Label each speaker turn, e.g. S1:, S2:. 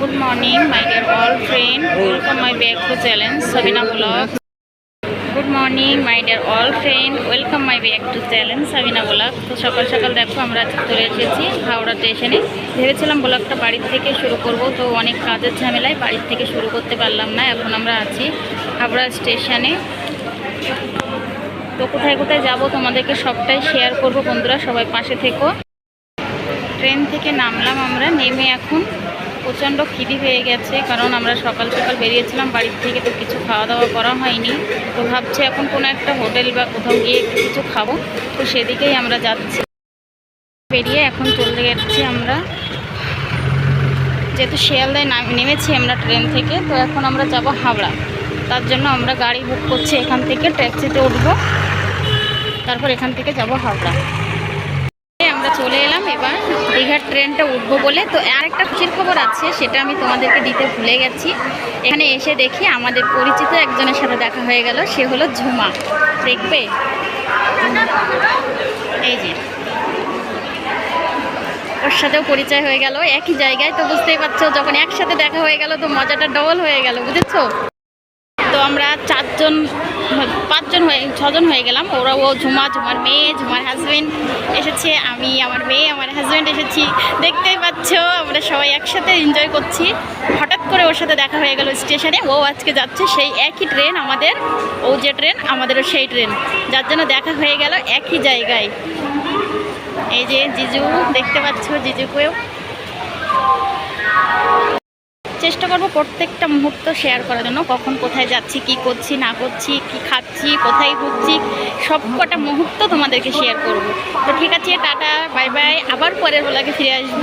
S1: Good morning my dear all friend welcome my back to challenge Sabina Vlog. Good morning my dear all friend welcome my back to challenge Sabina vlog তো সকাল সকাল দেখো, আমরা চলে এসেছি হাওড়া স্টেশনে। ভেবেছিলাম ব্লগটা বাড়ির থেকে শুরু করব, তো অনেক কাজের ঝামেলায় বাড়ির থেকে শুরু করতে পারলাম না। এখন আমরা আছি হাওড়া স্টেশনে। তো কোথায় কোথায় যাব তোমাদেরকে সবটাই শেয়ার করব বন্ধুরা, সবাই পাশে থেকো। ট্রেন থেকে নামলাম আমরা, নেমে এখন প্রচণ্ড খিদি হয়ে গেছে, কারণ আমরা সকাল সকাল বেরিয়েছিলাম, বাড়ির থেকে তো কিছু খাওয়া দাওয়া করা হয়নি। তো ভাবছি এখন কোনো একটা হোটেল বা কোথাও গিয়ে কিছু খাব। তো সেদিকেই আমরা যাচ্ছি। বেরিয়ে এখন চলে যাচ্ছি আমরা। যেহেতু শিয়ালদায় নাম- নেমেছি আমরা ট্রেন থেকে, তো এখন আমরা যাব হাওড়া। তার জন্য আমরা গাড়ি বুক করছি এখান থেকে, ট্যাক্সিতে উঠবো। তারপর এখান থেকে যাব হাওড়া। আমরা চলে এলাম এবার দীঘার ট্রেনটা উঠবো বলে। তো আর একটা খুশির খবর আছে, সেটা আমি তোমাদেরকে দিতে ভুলে গেছি। এখানে এসে দেখি আমাদের পরিচিত একজনের সাথে দেখা হয়ে গেল, সে হলো ঝুমা। দেখবে? এই যে। ওর সাথেও পরিচয় হয়ে গেল, একই জায়গায়। তো বুঝতেই পারছ, যখন একসাথে দেখা হয়ে গেল, তো মজাটা ডবল হয়ে গেল, বুঝেছ? তো আমরা চারজন পাঁচজন হয়ে, ছজন হয়ে গেলাম। ওরা, ও ঝুমা, ঝুমার মেয়ে, ঝুমার হাজব্যান্ড এসেছে। আমি, আমার মেয়ে, আমার হাজব্যান্ড এসেছি। দেখতেই পাচ্ছ, আমরা সবাই একসাথে এনজয় করছি। হঠাৎ করে ওর সাথে দেখা হয়ে গেল স্টেশনে ও আজকে যাচ্ছে সেই একই ট্রেন আমাদের, ও যে ট্রেন আমাদেরও সেই ট্রেন যার জন্য দেখা হয়ে গেল একই জায়গায়। এই যে জিজু, দেখতে পাচ্ছ জিজুকেও চেষ্টা করব প্রত্যেকটা মুহূর্ত শেয়ার করার জন্য। কখন কোথায় যাচ্ছি, কি করছি, না করছি, কি খাচ্ছি, কোথায় ঘুরছি, সব কটা মুহূর্ত তোমাদেরকে শেয়ার করব। তো ঠিক আছে, টাটা বাই বাই আবার পরের বেলাকে ফিরে আসব।